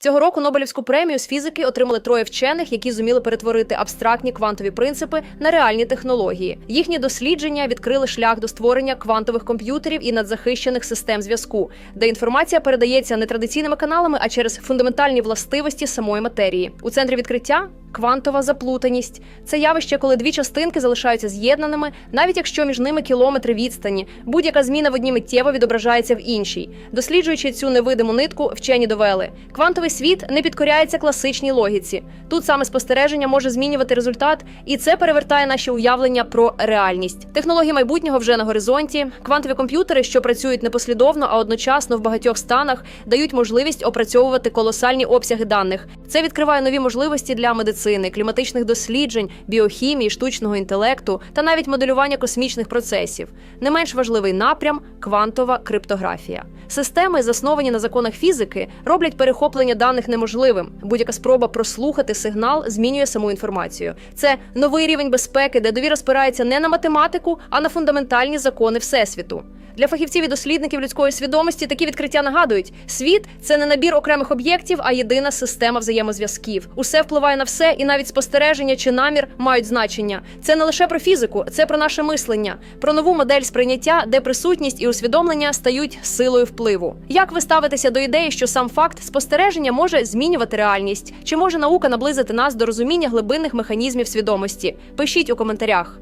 Цього року Нобелівську премію з фізики отримали троє вчених, які зуміли перетворити абстрактні квантові принципи на реальні технології. Їхні дослідження відкрили шлях до створення квантових комп'ютерів і надзахищених систем зв'язку, де інформація передається не традиційними каналами, а через фундаментальні властивості самої матерії. У центрі відкриття квантова заплутаність це явище, коли дві частинки залишаються з'єднаними, навіть якщо між ними кілометри відстані. Будь-яка зміна в одній миттєво відображається в іншій. Досліджуючи цю невидиму нитку, вчені довели. Квантовий світ не підкоряється класичній логіці. Тут саме спостереження може змінювати результат, і це перевертає наші уявлення про реальність. Технології майбутнього вже на горизонті. Квантові комп'ютери, що працюють не послідовно, а одночасно в багатьох станах, дають можливість опрацьовувати колосальні обсяги даних. Це відкриває нові можливості для медицини, кліматичних досліджень, біохімії, штучного інтелекту та навіть моделювання космічних процесів. Не менш важливий напрям квантова криптографія. Системи, засновані на законах фізики, роблять перехоплення даних неможливим. Будь-яка спроба прослухати сигнал змінює саму інформацію. Це новий рівень безпеки, де довіра спирається не на математику, а на фундаментальні закони всесвіту. Для фахівців і дослідників людської свідомості такі відкриття нагадують: світ це не набір окремих об'єктів, а єдина система взаємозв'язків. Усе впливає на все, і навіть спостереження чи намір мають значення. Це не лише про фізику, це про наше мислення, про нову модель сприйняття, де присутність і усвідомлення стають силою впливу. Як ви ставитеся до ідеї, що сам факт спостереження може змінювати реальність? Чи може наука наблизити нас до розуміння глибинних механізмів свідомості? Пишіть у коментарях.